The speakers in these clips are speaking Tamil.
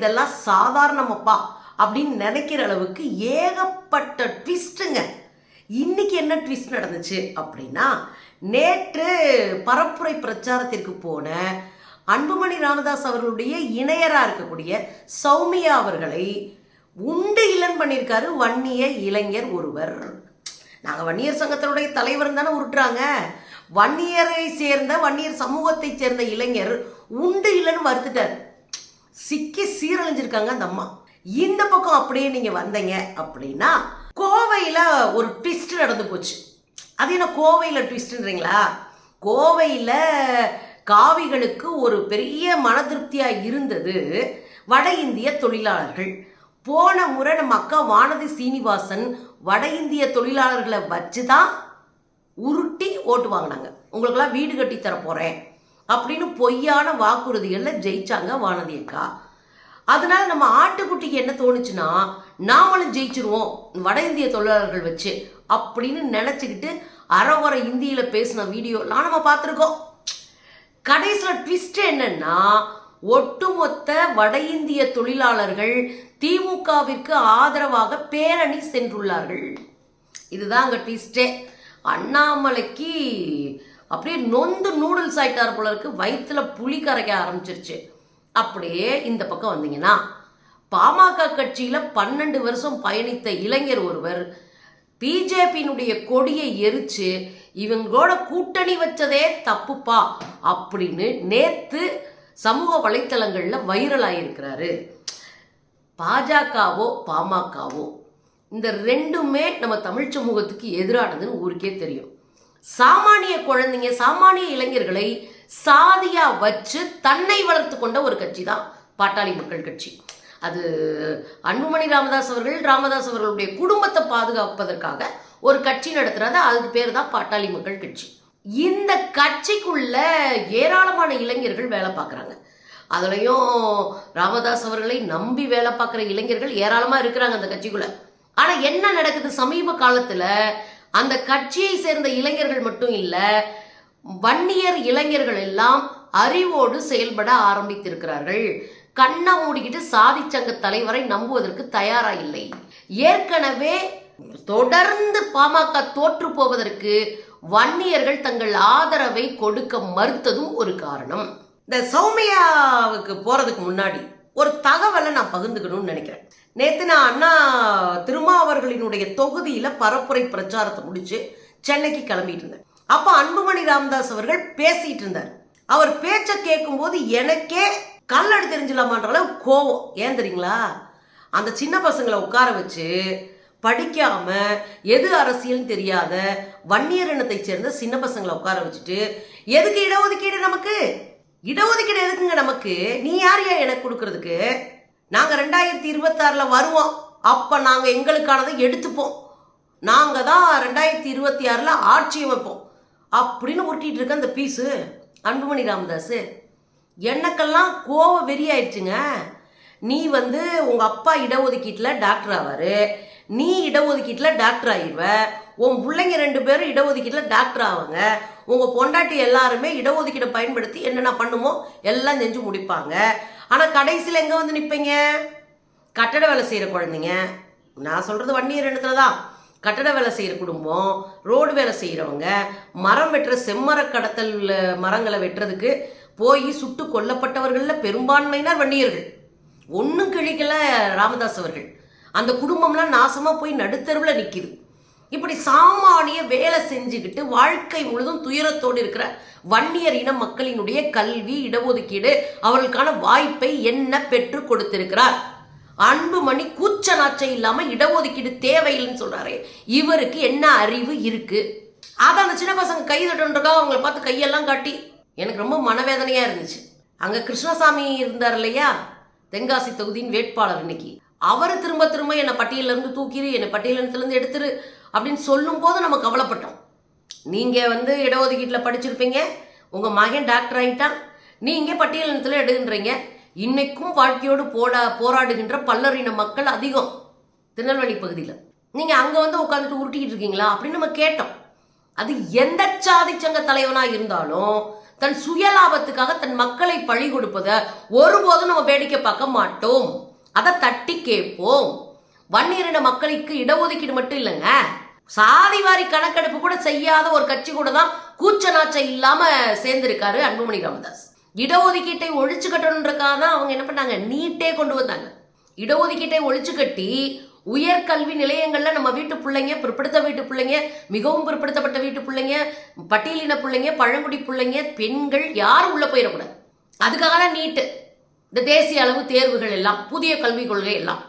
இதெல்லாம் சாதாரணமப்பா அப்படின்னு நினைக்கிற அளவுக்கு ஏகப்பட்ட ட்விஸ்ட்டுங்க இன்னைக்கு என்ன ட்விஸ்ட் நடந்துச்சு அப்படின்னா நேற்று பரப்புரை பிரச்சாரத்திற்கு போன அன்புமணி ராமதாஸ் அவர்களுடைய இணையராக இருக்கக்கூடிய சௌமியா அவர்களை உண்டு இளன் பண்ணியிருக்காரு வன்னிய இளைஞர் ஒருவர். நாங்கள் வன்னியர் சங்கத்தினுடைய தலைவர் தானே உருட்டுறாங்க. வன்னியரை சேர்ந்த வன்னியர் சமூகத்தை சேர்ந்த இளைஞர் உண்டு இல்லைன்னு வருத்துட்டார். சிக்கி சீரழிஞ்சிருக்காங்க அந்த அம்மா. இந்த பக்கம் அப்படியே நீங்க வந்தீங்க அப்படின்னா கோவையில ஒரு ட்விஸ்ட் நடந்து போச்சு. அது என்ன கோவையில் ட்விஸ்ட்ன்றீங்களா கோவையில் காவிகளுக்கு ஒரு பெரிய மன திருப்தியா இருந்தது வட இந்திய தொழிலாளர்கள். போன முறை நம்ம அக்கா வானதி சீனிவாசன் வட இந்திய தொழிலாளர்களை வச்சு தான் உருட்டி ஓட்டு வாங்கினாங்க. உங்களுக்கெல்லாம் வீடு கட்டி தர போறேன். அப்படின்னு பொய்யான வாக்குறுதிகளில் ஜெயிச்சாங்க வானதி அக்கா. அதனால நம்ம ஆட்டுக்குட்டிக்கு என்ன தோணுச்சுன்னா நாமளும் ஜெயிச்சிருவோம் வட இந்திய தொழிலாளர்கள் வச்சு அப்படின்னு நினச்சிக்கிட்டு அறவரை இந்தியில் பேசின வீடியோலாம் நம்ம பார்த்துருக்கோம். கடைசியில் ட்விஸ்ட் என்னன்னா ஒட்டுமொத்த வட இந்திய தொழிலாளர்கள் திமுகவிற்கு ஆதரவாக பேரணி சென்றுள்ளார்கள். இதுதான் அங்கே ட்விஸ்டே அண்ணாமலைக்கு அப்படியே நொந்து நூடுல்ஸ் ஆகிட்டார் போல இருக்கு. வயிற்றுல புளி கரைக்க ஆரம்பிச்சிருச்சு. அப்படியே இந்த பக்கம் வந்தீங்கன்னா பாமக கட்சியில் பன்னெண்டு வருஷம் பயணித்த இளைஞர் ஒருவர் பிஜேபியினுடைய கொடியை எரிச்சு இவங்களோட கூட்டணி வச்சதே தப்புப்பா அப்படின்னு நேற்று சமூக வலைத்தளங்களில் வைரல் ஆகியிருக்கிறாரு பாஜகவோ பாமகவோ இந்த ரெண்டுமே நம்ம தமிழ் சமூகத்துக்கு எதிரானதுன்னு ஊருக்கே தெரியும். சாமானிய குழந்தைங்க சாமானிய இளைஞர்களை சாதியா வச்சு தன்னை வளர்த்து கொண்ட ஒரு கட்சி தான் பாட்டாளி மக்கள் கட்சி. அது அன்புமணி ராமதாஸ் அவர்கள் ராமதாஸ் அவர்களுடைய குடும்பத்தை பாதுகாப்பதற்காக ஒரு கட்சி நடத்துறது அதுக்கு பேர் தான் பாட்டாளி மக்கள் கட்சி. இந்த கட்சிக்குள்ள ஏராளமான இளைஞர்கள் வேலை பார்க்குறாங்க. அதுலேயும் ராமதாஸ் அவர்களை நம்பி வேலை பார்க்குற இளைஞர்கள் ஏராளமாக இருக்கிறாங்க அந்த கட்சிக்குள்ள. ஆனால் என்ன நடக்குது? சமீப காலத்தில் அந்த கட்சியை சேர்ந்த இளைஞர்கள் மட்டும் இல்லை வன்னியர் இளைஞர்கள் எல்லாம் அறிவோடு செயல்பட ஆரம்பித்திருக்கிறார்கள். கண்ணை மூடிக்கிட்டு சாதிச்சங்க தலைவரை நம்புவதற்கு தயாரா இல்லை. ஏற்கனவே தொடர்ந்து பாமக தோற்று போவதற்கு வன்னியர்கள் தங்கள் ஆதரவை கொடுக்க மறுத்ததும் ஒரு காரணம். இந்த சௌமியாவுக்கு போறதுக்கு முன்னாடி ஒரு தகவலை நான் பகிர்ந்துக்கணும்னு நினைக்கிறேன். நேற்று நான் அண்ணா திருமாவர்களினுடைய தொகுதியில் பரப்புரை பிரச்சாரத்தை முடிச்சு சென்னைக்கு கிளம்பிட்டு இருந்தேன். அப்போ அன்புமணி ராமதாஸ் அவர்கள் பேசிட்டு இருந்தார். அவர் பேச்சை கேட்கும்போது எனக்கே கல்லடி தெரிஞ்சிடலாமான்ற அளவு கோவம். ஏன் தெரியுங்களா? அந்த சின்ன பசங்களை உட்கார வச்சு படிக்காம எது அரசியல்னு தெரியாத வன்னியர் இனத்தை சேர்ந்த சின்ன பசங்களை உட்கார வச்சுட்டு எதுக்கு இடஒதுக்கீடு நமக்கு? இடஒதுக்கீடு எதுக்குங்க நமக்கு? நீ யார் யா எனக்கு கொடுக்கறதுக்கு? நாங்கள் ரெண்டாயிரத்தி இருபத்தாறில் வருவோம். அப்போ நாங்கள் எங்களுக்கானதை எடுத்துப்போம். நாங்கள் தான் ரெண்டாயிரத்தி இருபத்தி ஆறில் ஆட்சி அமைப்போம் அப்படின்னு உருட்டிட்டு இருக்க அந்த பீஸு அன்புமணி ராமதாஸ் எனக்கெல்லாம் கோவ வெறி ஆயிடுச்சுங்க நீ வந்து உங்கள் அப்பா இடஒதுக்கீட்டில் டாக்டர் ஆவார். நீ இடஒதுக்கீட்டில் டாக்டர் ஆயிடுவ உன் பிள்ளைங்க ரெண்டு பேரும் இடஒதுக்கீட்டில் டாக்டர் ஆவாங்க. உங்கள் பொண்டாட்டி எல்லாருமே இடஒதுக்கீடை பயன்படுத்தி என்னென்ன பண்ணுமோ எல்லாம் செஞ்சு முடிப்பாங்க. ஆனால் கடைசியில் எங்கே வந்து நிற்பீங்க கட்டட வேலை செய்கிற குழந்தைங்க. நான் சொல்கிறது வன்னியர் இடத்துல தான். கட்டட வேலை செய்கிற குடும்பம் ரோடு வேலை செய்கிறவங்க மரம் வெட்டுற செம்மர கடத்தல் மரங்களை வெட்டுறதுக்கு போய் சுட்டு கொல்லப்பட்டவர்களில் பெரும்பான்மையினர் வன்னியர்கள். ஒன்றும் கிழிக்கல ராமதாஸ் அவர்கள். அந்த குடும்பம்லாம் நாசமாக போய் நடுத்தருவில் நிற்கிது இப்படி சாமானிய வேலை செஞ்சுக்கிட்டு வாழ்க்கை முழுதும் துயரத்தோடு இருக்கிற வன்னியர் இன மக்களினுடைய கல்வி இடஒதுக்கீடு அவர்களுக்கான வாய்ப்பை என்ன பெற்று கொடுத்திருக்கிறார்? அன்புமணி கூச்ச நாச்சை இல்லாமல் இடஒதுக்கீடு தேவையில்லைன்னு சொல்றாரு. இவருக்கு என்ன அறிவு இருக்கு? அதை அந்த சின்ன பசங்க கை தட்டுன்றக்கா அவங்கள பார்த்து கையெல்லாம் காட்டி எனக்கு ரொம்ப மனவேதனையா இருந்துச்சு. அங்க கிருஷ்ணசாமி இருந்தார் இல்லையா? தென்காசி தொகுதியின் வேட்பாளர் இன்னைக்கு. அவர் திரும்ப திரும்ப என்னை பட்டியலிருந்து தூக்கிடு என்னை பட்டியலத்துலேருந்து எடுத்துரு. அப்படின்னு சொல்லும் போது நம்ம கவலைப்பட்டோம். நீங்கள் வந்து இடஒதுக்கீட்டில் படிச்சிருப்பீங்க. உங்கள் மகன் டாக்டர் ஆகிட்டான் நீங்கள் பட்டியலினத்தில் எடுக்கின்றீங்க இன்னைக்கும் வாழ்க்கையோடு போட போராடுகின்ற பல்லரின மக்கள் அதிகம். திருநெல்வேலி பகுதியில். நீங்கள் அங்கே வந்து உட்காந்துட்டு உருட்டிக்கிட்டு இருக்கீங்களா அப்படின்னு நம்ம கேட்டோம். அது எந்த சாதி சங்க தலைவனாக இருந்தாலும் தன் சுயலாபத்துக்காக தன் மக்களை பழி கொடுப்பதை ஒருபோதும் நம்ம வேடிக்கை பார்க்க மாட்டோம். அதை தட்டி கேட்போம். வன்னியரின மக்களுக்கு இடஒதுக்கீடு மட்டும் இல்லைங்க. சாதிவாரி கணக்கெடுப்பு கூட செய்யாத ஒரு கட்சி கூட தான் கூச்ச நாச்சம் இல்லாம சேர்ந்திருக்காரு அன்புமணி ராமதாஸ். இடஒதுக்கீட்டை ஒழிச்சு கட்டணுன்றக்காக தான் அவங்க என்ன பண்ணாங்க? நீட்டே கொண்டு வந்தாங்க. இடஒதுக்கீட்டை ஒழிச்சு கட்டி உயர்கல்வி நிலையங்களில் நம்ம வீட்டு பிள்ளைங்க பிற்படுத்த வீட்டு பிள்ளைங்க மிகவும் பிற்படுத்தப்பட்ட வீட்டு பிள்ளைங்க பட்டியலின பிள்ளைங்க பழங்குடி பிள்ளைங்க பெண்கள் யாரும் உள்ளே போயிடக்கூடாது. அதுக்காக தான் நீட்டு. இந்த தேசிய அளவு தேர்வுகள் எல்லாம் புதிய கல்விக் கொள்கை எல்லாம்.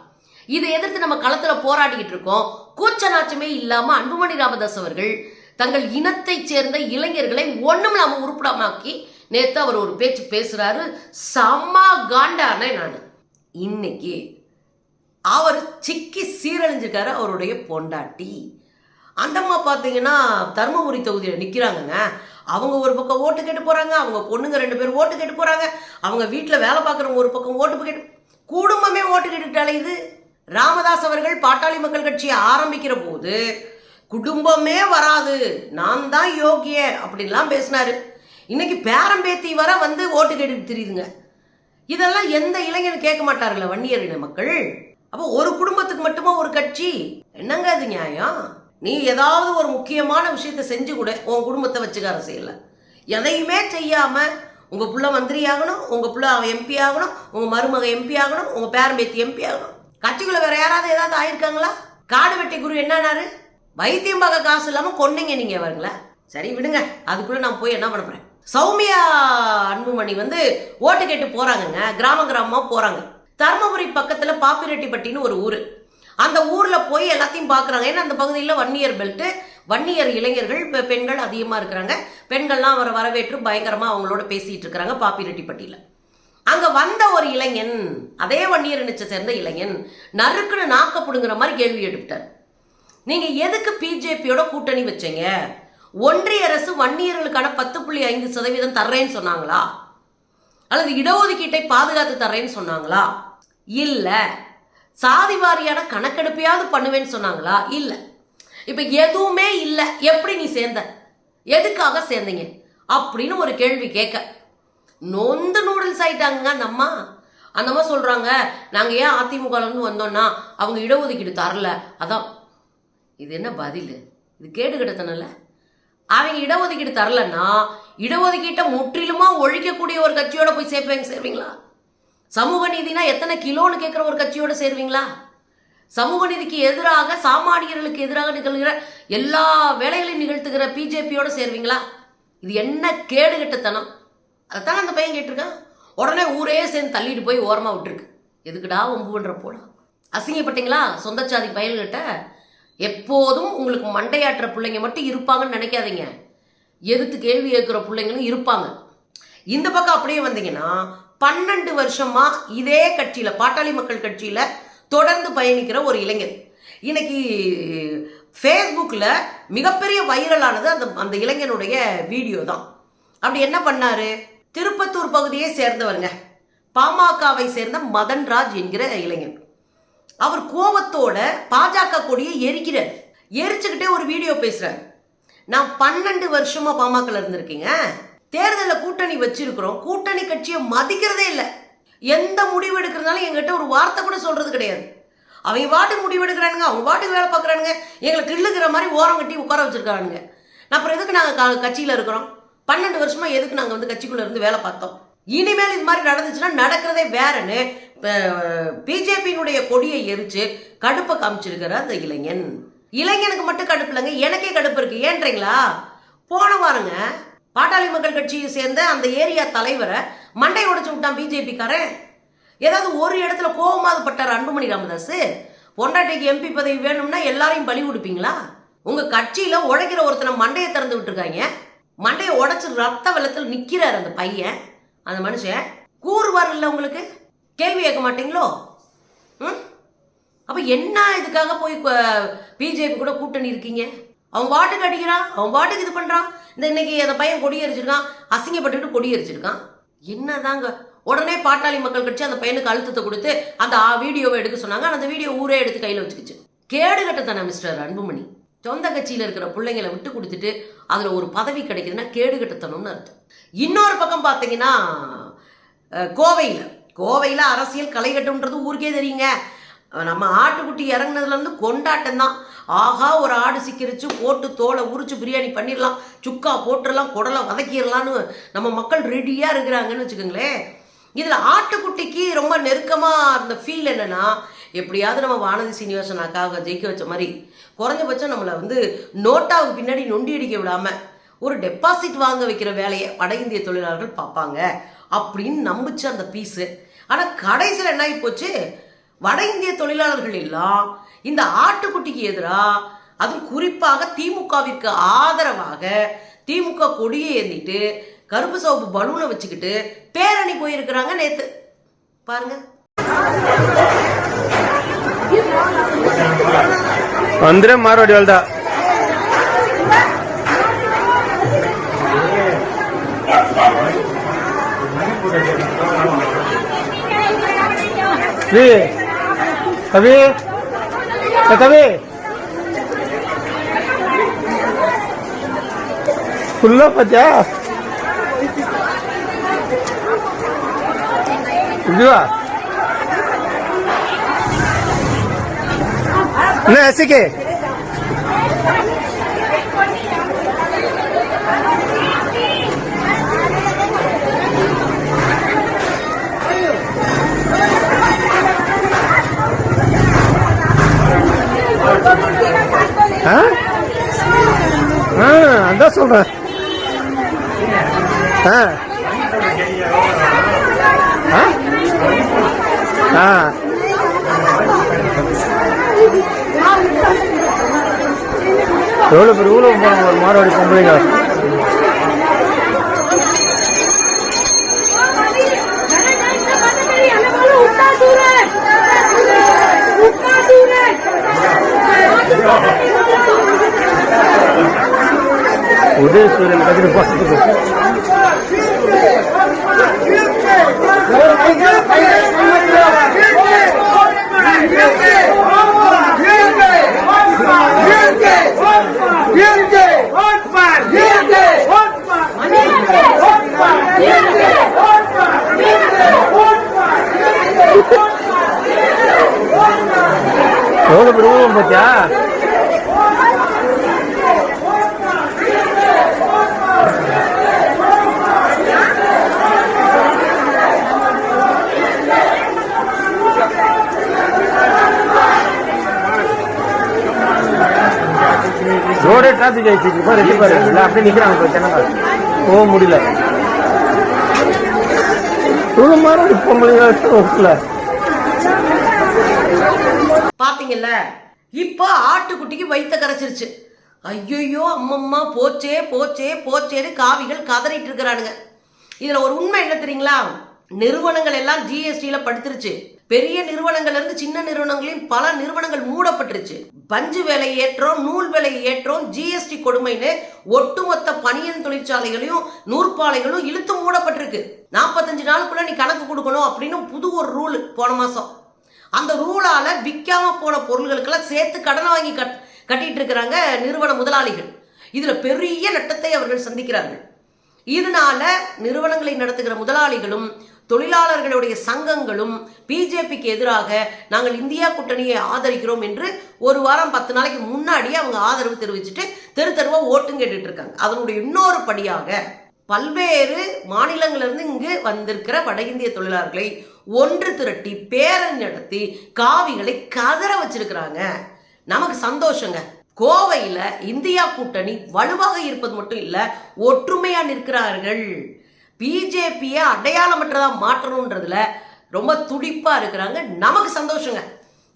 இதை எதிர்த்து நம்ம களத்தில் போராடிக்கிட்டு இருக்கோம். கூச்சநாச்சமே இல்லாம அன்புமணி ராமதாஸ் அவர்கள் தங்கள் இனத்தைச் சேர்ந்த இளைஞர்களை ஒண்ணும் இல்லாம உருப்படமாக்கி நேத்து அவர் ஒரு பேச்சு பேசுறாரு. செம்ம காண்டானே நான். இன்னைக்கு அவர் சிக்கி சீரழிஞ்சிருக்காரு அவருடைய பொண்டாட்டி. அந்தம்மா பார்த்தீங்கன்னா தருமபுரி தொகுதியில் நிற்கிறாங்கங்க அவங்க ஒரு பக்கம் ஓட்டு கேட்டு போகிறாங்க அவங்க பொண்ணுங்க ரெண்டு பேரும் ஓட்டு கேட்டு போகிறாங்க அவங்க வீட்டில் வேலை பார்க்குறவங்க ஒரு பக்கம் ஓட்டு கேட்டு குடும்பமே ஓட்டு கேட்டுக்கிட்டாலே இது. ராமதாஸ் அவர்கள் பாட்டாளி மக்கள் கட்சியை ஆரம்பிக்கிற போது குடும்பமே வராது நான் தான் யோகிய அப்படின்லாம் பேசினாரு. இன்னைக்கு பேரம்பேத்தி வர வந்து ஓட்டு கேட்டுட்டு தெரியுதுங்க. இதெல்லாம் எந்த இளைஞனும் கேட்க மாட்டார்கள வன்னியரின மக்கள். அப்போ ஒரு குடும்பத்துக்கு மட்டுமா ஒரு கட்சி? என்னங்க அது நியாயம்? நீ ஏதாவது ஒரு முக்கியமான விஷயத்தை செஞ்சு கூட உன் குடும்பத்தை வச்சுக்க செய்யலை எதையுமே செய்யாம உங்க புள்ள மந்திரி ஆகணும் உங்க புள்ள எம்பி ஆகணும் உங்க மருமக எம்பி ஆகணும் உங்க பேரம்பேத்தி எம்பி ஆகணும். கட்சிக்குள்ள வேற யாராவது ஏதாவது ஆயிருக்காங்களா? காடு வெட்டி குரு என்னன்னாரு? வைத்தியம் பார்க்க காசு இல்லாம கொன்னீங்க நீங்க அவங்கள சரி விடுங்க. அதுக்குள்ள நான் போய் என்ன பண்ண போறேன்? சௌமியா அன்புமணி வந்து ஓட்டு கேட்டு போறாங்கங்க. கிராம கிராமமா போறாங்க. தருமபுரி பக்கத்துல பாப்பிரெட்டிப்பட்டின்னு ஒரு ஊர். அந்த ஊர்ல போய் எல்லாத்தையும் பாக்குறாங்க. ஏன்னா அந்த பகுதியில் வன்னியர் பெல்ட்டு வன்னியர் இளைஞர்கள் பெண்கள் அதிகமா இருக்கிறாங்க. பெண்கள்லாம் அவரை வரவேற்று பயங்கரமா அவங்களோட பேசிட்டு இருக்கிறாங்க பாப்பிரெட்டிப்பட்டியில. அங்க வந்த ஒரு இளைஞன் அதே வன்னியர் இனத்தை சேர்ந்த இளைஞன் நறுக்குன்னு நாக்க மாதிரி கேள்வி எடுப்பிட்டார் நீங்க எதுக்கு பிஜேபியோட கூட்டணி வச்சீங்க? ஒன்றிய அரசு வன்னியர்களுக்கான பத்து புள்ளி ஐந்து சதவீதம் தர்றேன்னு சொன்னாங்களா? அல்லது இடஒதுக்கீட்டை பாதுகாத்து தர்றேன்னு சொன்னாங்களா? இல்ல. சாதி வாரியான கணக்கெடுப்பையாவது பண்ணுவேன்னு சொன்னாங்களா? இல்ல. இப்ப எதுவுமே இல்ல. எப்படி நீ சேர்ந்த? எதுக்காக சேர்ந்தீங்க? அப்படின்னு ஒரு கேள்வி கேட்க. நொந்து நூடுல்ஸ் ஆயிட்டாங்க அந்த அம்மா. அந்த அம்மா சொல்கிறாங்க நாங்கள் ஏன் அதிமுகல வந்தோம்னா அவங்க இடஒதுக்கீடு தரல. அதான். இது என்ன பதில்? இது கேடு கிடத்தனல அவங்க இடஒதுக்கீடு தரலன்னா இடஒதுக்கீட்டை முற்றிலுமா ஒழிக்கக்கூடிய ஒரு கட்சியோட போய் சேர்ப்பேங்க சேர்வீங்களா? சமூக நீதினா எத்தனை கிலோன்னு கேட்குற ஒரு கட்சியோட சேருவீங்களா? சமூக நீதிக்கு எதிராக சாமானியர்களுக்கு எதிராக நிகழ்கிற எல்லா வேலைகளையும் நிகழ்த்துகிற பிஜேபியோட சேருவீங்களா? இது என்ன கேடுகட்டத்தனம்? அதைத்தானே அந்த பையன் கேட்டிருக்கான். உடனே ஊரே சேர்ந்து தள்ளிட்டு போய் ஓரமாக விட்டுருக்கு. எதுக்குடா ஒம்பு பண்ணுற போடா? அசிங்கப்பட்டீங்களா? சொந்த பயல்கிட்ட எப்போதும் உங்களுக்கு மண்டையாட்டுற பிள்ளைங்க மட்டும் இருப்பாங்கன்னு நினைக்காதீங்க. எதிர்த்து கேள்வி கேட்குற பிள்ளைங்களும் இருப்பாங்க. இந்த பக்கம் அப்படியே வந்தீங்கன்னா பன்னெண்டு வருஷமா இதே கட்சியில் பாட்டாளி மக்கள் கட்சியில் தொடர்ந்து பயணிக்கிற ஒரு இளைஞர். இன்னைக்கு ஃபேஸ்புக்கில் மிகப்பெரிய வைரலானது அந்த அந்த இளைஞனுடைய வீடியோ தான் அப்படி என்ன பண்ணாரு? திருப்பத்தூர் பகுதியை சேர்ந்தவருங்க. பாமகவை சேர்ந்த மதன்ராஜ் என்கிற இளைஞன். அவர் கோபத்தோட பாஜக கொடியை எரிக்கிறார். எரிச்சுக்கிட்டே ஒரு வீடியோ பேசுறார். நான் பன்னெண்டு வருஷமா பாமகல இருந்திருக்கீங்க. தேர்தலில் கூட்டணி வச்சிருக்கிறோம். கூட்டணி கட்சியை மதிக்கிறதே இல்லை. எந்த முடிவு எடுக்கிறதுனாலும் எங்கிட்ட ஒரு வார்த்தை கூட சொல்றது கிடையாது. அவங்க பாட்டுக்கு முடிவு எடுக்கிறானுங்க அவங்க பாட்டுக்கு வேலை பார்க்குறானுங்க. எங்களை கிள்ளுகிற மாதிரி ஓரம் கட்டி உட்கார வச்சிருக்கானுங்க நான் அப்புறம் எதுக்கு நாங்கள் கட்சியில் இருக்கிறோம்? பன்னெண்டு வருஷமா எதுக்கு நாங்கள் வந்து கட்சிக்குள்ள இருந்து வேலை பார்த்தோம்? இனிமேல் இது மாதிரி நடந்துச்சுன்னா நடக்கிறதே வேறன்னு பிஜேபியினுடைய கொடியை எரிச்சு கடுப்பை காமிச்சிருக்கிற அந்த இளைஞன். இளைஞனுக்கு மட்டும் கடுப்பு இல்லைங்க எனக்கே கடுப்பு இருக்கு. ஏன்றீங்களா? போன வாரங்க பாட்டாளி மக்கள் கட்சியை சேர்ந்த அந்த ஏரியா தலைவரை மண்டை உடைச்சு விட்டான் பிஜேபிக்காரன். ஏதாவது ஒரு இடத்துல கோபமாவது பட்டார் அன்புமணி ராமதாஸ் பொண்டாட்டிக்கு எம்பி பதவி வேணும்னா எல்லாரையும் பலி கொடுப்பீங்களா? உங்க கட்சியில உழைக்கிற ஒருத்தனை மண்டையை திறந்து விட்டுருக்காங்க. மண்டையை உடச்சி ரத்த வெள்ளத்தில் நிற்கிறார் அந்த பையன். அந்த மனுஷன் கூறுவார் இல்லை உங்களுக்கு? கேள்வி கேட்க மாட்டீங்களோ? ம்? அப்போ என்ன இதுக்காக போய் பிஜேபி கூட கூட்டணி இருக்கீங்க? அவன் பாட்டுக்கு அடிக்கிறான் அவன் பாட்டுக்கு இது பண்ணுறான் இந்த இன்னைக்கு அந்த பையன் கொடி எரிச்சிருக்கான் அசிங்கப்பட்டுட்டு கொடி எரிச்சிருக்கான். என்னதாங்க? உடனே பாட்டாளி மக்கள் கட்சி அந்த பையனுக்கு அழுத்தத்தை கொடுத்து அந்த வீடியோவை எடுக்க சொன்னாங்க. அந்த வீடியோ ஊரே எடுத்து கையில் வச்சுக்கிச்சு. கேடு கட்டத்தானே மிஸ்டர் அன்புமணி. சொந்த கட்சியில் இருக்கிற பிள்ளைங்களை விட்டு கொடுத்துட்டு அதில் ஒரு பதவி கிடைக்குதுன்னா கேடுகட்டத்தனம்னு அர்த்தம். இன்னொரு பக்கம் பார்த்தீங்கன்னா கோவையில். கோவையில் அரசியல் களைகட்டும்ன்றது ஊருக்கே தெரியுங்க. நம்ம ஆட்டுக்குட்டி இறங்குனதுலேருந்து கொண்டாட்டம் தான். ஆஹா ஒரு ஆடு சிக்கிரிச்சு போட்டு தோலை உரிச்சு பிரியாணி பண்ணிடலாம் சுக்கா போட்டுடலாம் குடலை வதக்கிடலான்னு நம்ம மக்கள் ரெடியாக இருக்கிறாங்கன்னு வச்சுக்கோங்களேன். இதில் ஆட்டுக்குட்டிக்கு ரொம்ப நெருக்கமாக இருந்த ஃபீல் என்னென்னா எப்படியாவது நம்ம வானதி சீனிவாசன் அக்காவை ஜெயிக்க வச்ச மாதிரி குறைஞ்சபட்சம் நம்மளை வந்து நோட்டாவுக்கு பின்னாடி நொண்டி அடிக்க விடாமல் ஒரு டெபாசிட் வாங்க வைக்கிற வேலையை வட இந்திய தொழிலாளர்கள் பார்ப்பாங்க அப்படின்னு நம்பிச்சு அந்த பீஸு ஆனால் கடைசியில் என்ன ஆகி போச்சு? வட இந்திய தொழிலாளர்கள் எல்லாம் இந்த ஆட்டுக்குட்டிக்கு எதிராக அது குறிப்பாக திமுகவிற்கு ஆதரவாக திமுக கொடியை ஏந்திட்டு கருப்பு சோப்பு பலூனை வச்சுக்கிட்டு பேரணி போயிருக்கிறாங்க நேற்று பாருங்க. ಅಂದ್ರೆ ಮಾರೋಡಿ ಹೊಲ್ದ ಕವಿ ಕವಿ ಕವಿ ಫುಲ್ಲ ಪದ್ಯ ಇದೀವಾ Não é assim que? Hã? Hã? Andá solta. Hã? Ah. எவ்வளோ பேர் ஊழல் போகிறாங்க ஒரு மாரவாடி பொம்பளைங்க. உதயசூரியன் கதிரி பார்த்துட்டு எவ்வளோ பேர் ஊழல் பார்த்தியா ரோடே டிராஃபிக் ஆயிடுச்சு பாரு எப்படி பாரு. இல்லை அப்படியே நிற்கிறாங்க போய் ஜனங்க போக முடியல. இவ்வளோ மாதிரி பொம்பளைங்க ஓகல பார்த்தீங்கல்ல இப்போ ஆட்டுக்குட்டிக்கு வைத்த கரைச்சிருச்சு. ஐயோ அம்மம்மா போச்சே போச்சே போச்சேன்னு காவிகள் கதறிட்டு இருக்கிறானுங்க. இதில் ஒரு உண்மை என்ன தெரியுங்களா? நிறுவனங்கள் எல்லாம் ஜிஎஸ்டியில் படுத்துருச்சு. பெரிய நிறுவனங்கள் இருந்து சின்ன நிறுவனங்களையும் பல நிறுவனங்கள் மூடப்பட்டுருச்சு. பஞ்சு விலை ஏற்றம் நூல் விலை ஏற்றம் ஜிஎஸ்டி கொடுமைன்னு ஒட்டுமொத்த பனியன் தொழிற்சாலைகளையும் நூற்பாலைகளும் இழுத்து மூடப்பட்டிருக்கு. நாற்பத்தஞ்சு நாளுக்குள்ள நீ கணக்கு கொடுக்கணும் அப்படின்னு புது ஒரு ரூல் போன மாசம். அந்த ரூலால விற்காம போன பொருள்களுக்கெல்லாம் சேர்த்து கடன் வாங்கி கட் கட்டிட்டு இருக்கிறாங்க நிறுவன முதலாளிகள். இதுல பெரிய நட்டத்தை அவர்கள் சந்திக்கிறார்கள். இதனால நிறுவனங்களை நடத்துகிற முதலாளிகளும் தொழிலாளர்களுடைய சங்கங்களும் பிஜேபிக்கு எதிராக நாங்கள் இந்தியா கூட்டணியை ஆதரிக்கிறோம் என்று ஒரு வாரம் பத்து நாளைக்கு முன்னாடியே அவங்க ஆதரவு தெரிவிச்சுட்டு தெரு தெருவா ஓட்டும் கேட்டுட்டு இருக்காங்க. அதனுடைய இன்னொரு படியாக பல்வேறு மாநிலங்களிலிருந்து இங்கு வந்திருக்கிற வட இந்திய தொழிலாளர்களை ஒன்று திரட்டி பேரணி நடத்தி காவிகளை கதற வச்சிருக்கிறாங்க. நமக்கு சந்தோஷங்க. கோவையில இந்தியா கூட்டணி வலுவாக இருப்பது மட்டும் இல்ல ஒற்றுமையா நிற்கிறார்கள். பிஜேபியை அடையாளமற்றதா மாற்றணுன்றதுல ரொம்ப துடிப்பா இருக்கிறாங்க. நமக்கு சந்தோஷங்க.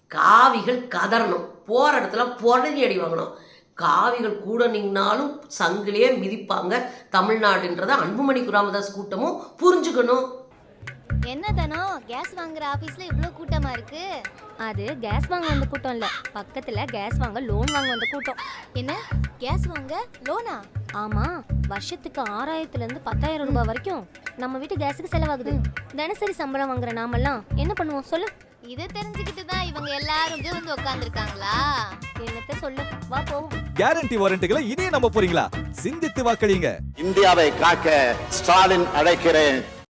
காவிகள் கதறணும். போற இடத்துல புடனி அடி வாங்கணும். காவிகள் கூட நின்னாலும் சங்கிலியே மிதிப்பாங்க தமிழ்நாடுன்றத அன்புமணி ராமதாஸ் கூட்டமும் புரிஞ்சுக்கணும். என்ன தானோ கேஸ் வாங்குற ஆபீஸ்ல இவ்ளோ கூட்டமா இருக்கு? அது கேஸ் வாங்க வந்த கூட்டம் இல்ல. பக்கத்துல கேஸ் வாங்க லோன் வாங்க வந்த கூட்டம். என்ன? கேஸ் வாங்க? லோனா? ஆமா. வருஷத்துக்கு ஆறாயிரத்துல இருந்து பத்தாயிரம் ரூபாய் வரைக்கும் நம்ம வீட்டு கேஸுக்கு செலவாகுது. தினசரி சம்பளம் வாங்குற நாமெல்லாம் என்ன பண்ணுவோம்? சொல்லு. இதை தெரிஞ்சுக்கிட்டு தான் இவங்க எல்லாரும் இங்க வந்து உட்காந்துருக்காங்களா என்னத்த சொல்லு வா போவோம். கேரண்டி வாரண்டிகளை இனியும் நம்ப போறீங்களா? சிந்தித்து வாக்களிங்க இந்தியாவை காக்க ஸ்டாலின் அழைக்கிறேன்.